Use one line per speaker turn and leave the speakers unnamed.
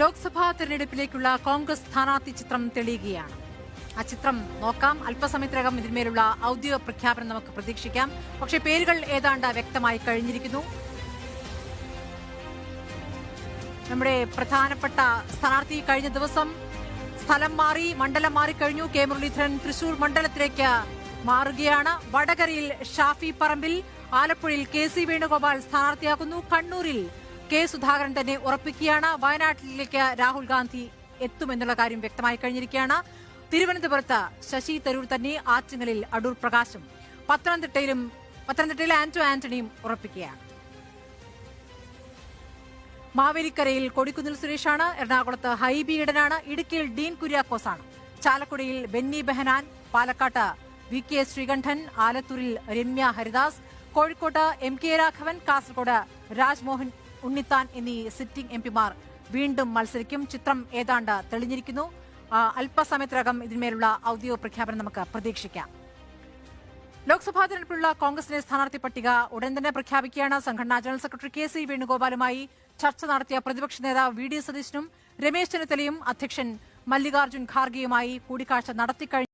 ലോക്സഭാ തെരഞ്ഞെടുപ്പിലേക്കുള്ള കോൺഗ്രസ് സ്ഥാനാർത്ഥി ചിത്രം തെളിയുകയാണ്. ആ ചിത്രം നോക്കാം. അല്പസമയത്തിനകം ഇതിന്മേലുള്ള ഔദ്യോഗിക പ്രഖ്യാപനം നമുക്ക് പ്രതീക്ഷിക്കാം. പക്ഷേ പേരുകൾ ഏതാണ്ട് വ്യക്തമായി കഴിഞ്ഞിരിക്കുന്നു. നമ്മുടെ പ്രധാനപ്പെട്ട സ്ഥാനാർത്ഥി കഴിഞ്ഞ ദിവസം സ്ഥലം മാറി മണ്ഡലം മാറിക്കഴിഞ്ഞു കെ മുരളീധരൻ തൃശൂർ മണ്ഡലത്തിലേക്ക് മാറുകയാണ്. വടകരയിൽ ഷാഫി പറമ്പിൽ ആലപ്പുഴയിൽ കെ സി വേണുഗോപാൽ സ്ഥാനാർത്ഥിയാക്കുന്നു കണ്ണൂരിൽ കെ സുധാകരൻ തന്നെ ഉറപ്പിക്കുകയാണ്. വയനാട്ടിലേക്ക് രാഹുൽ ഗാന്ധി എത്തുമെന്നുള്ള കാര്യം വ്യക്തമായി കഴിഞ്ഞിരിക്കുകയാണ്. തിരുവനന്തപുരത്ത് ശശി തരൂർ തന്നെ ആറ്റിങ്ങലിൽ അടൂർ പ്രകാശും പത്തനംതിട്ടയിലും പത്തനംതിട്ടയിലെ ആന്റോ ആന്റണിയും ഉറപ്പിക്കുകയാണ്. മാവേലിക്കരയിൽ കൊടിക്കുന്നിൽ സുരേഷാണ്. എറണാകുളത്ത് ഹൈബി ഈഡനാണ് ഇടുക്കിയിൽ ഡീൻ കുര്യാക്കോസാണ്. ചാലക്കുടിയിൽ ബെന്നി ബെഹനാൻ. പാലക്കാട്ട് വി കെ ശ്രീകണ്ഠൻ. ആലത്തൂരിൽ രമ്യ ഹരിദാസ്. കോഴിക്കോട്ട് എം കെ രാഘവൻ. കാസർഗോഡ് രാജ്മോഹൻ ഉണ്ണിത്താൻ എന്നീ സിറ്റിംഗ് എം പിമാർ വീണ്ടും മത്സരിക്കും. ചിത്രം ഏതാണ്ട് തെളിഞ്ഞിരിക്കുന്നു. അല്പസമയത്തിനകം ഇതിന്മേലുള്ള ഔദ്യോഗിക പ്രഖ്യാപനം നമുക്ക് പ്രതീക്ഷിക്കാം. ലോക്സഭാ തെരഞ്ഞെടുപ്പിലുള്ള കോൺഗ്രസിന്റെ സ്ഥാനാർത്ഥി പട്ടിക ഉടൻ തന്നെ പ്രഖ്യാപിക്കുകയാണ്. സംഘടനാ ജനറൽ സെക്രട്ടറി കെ സി വേണുഗോപാലുമായി ചർച്ച നടത്തിയ പ്രതിപക്ഷ നേതാവ് വി ഡി സതീശനും രമേശ് ചെന്നിത്തലയും അധ്യക്ഷൻ മല്ലികാർജുൻ ഖാർഗെയുമായി കൂടിക്കാഴ്ച നടത്തിക്കഴിഞ്ഞു.